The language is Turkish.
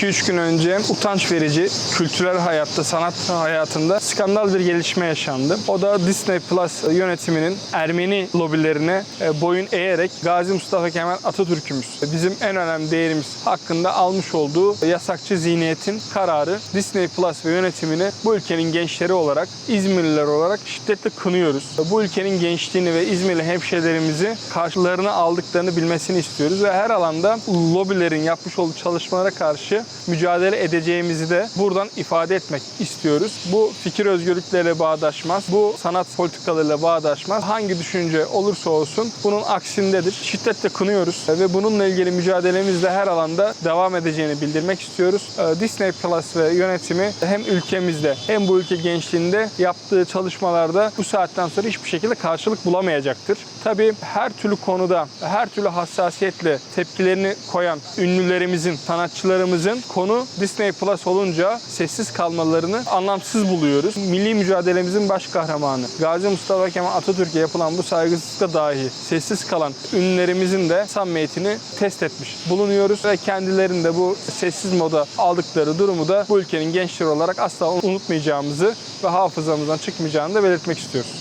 2-3 gün önce utanç verici kültürel hayatta, sanat hayatında skandal bir gelişme yaşandı. O da Disney Plus yönetiminin Ermeni lobilerine e, boyun eğerek Gazi Mustafa Kemal Atatürk'ümüz, bizim en önemli değerimiz hakkında almış olduğu yasakçı zihniyetin kararı Disney Plus ve yönetimini bu ülkenin gençleri olarak, İzmirliler olarak şiddetle kınıyoruz. Bu ülkenin gençliğini ve İzmirli hemşehrilerimizi karşılarına aldıklarını bilmesini istiyoruz ve her alanda lobilerin yapmış olduğu çalışmalara karşı mücadele edeceğimizi de buradan ifade etmek istiyoruz. Bu fikir özgürlükleriyle bağdaşmaz, bu sanat politikalarıyla bağdaşmaz. Hangi düşünce olursa olsun bunun aksindedir. Şiddetle kınıyoruz ve bununla ilgili mücadelemiz de her alanda devam edeceğini bildirmek istiyoruz. Ee, Disney Plus ve yönetimi hem ülkemizde hem bu ülke gençliğinde yaptığı çalışmalarda bu saatten sonra hiçbir şekilde karşılık bulamayacaktır. Tabii her türlü konuda, her türlü hassasiyetle tepkilerini koyan ünlülerimizin, sanatçılarımızın konu Disney Plus olunca sessiz kalmalarını anlamsız buluyoruz. Milli mücadelemizin baş kahramanı Gazi Mustafa Kemal Atatürk'e yapılan bu saygısızlıkta dahi sessiz kalan ünlülerimizin de samimiyetini test etmiş bulunuyoruz ve kendilerinin de bu sessiz moda aldıkları durumu da bu ülkenin gençleri olarak asla unutmayacağımızı ve hafızamızdan çıkmayacağını da belirtmek istiyoruz.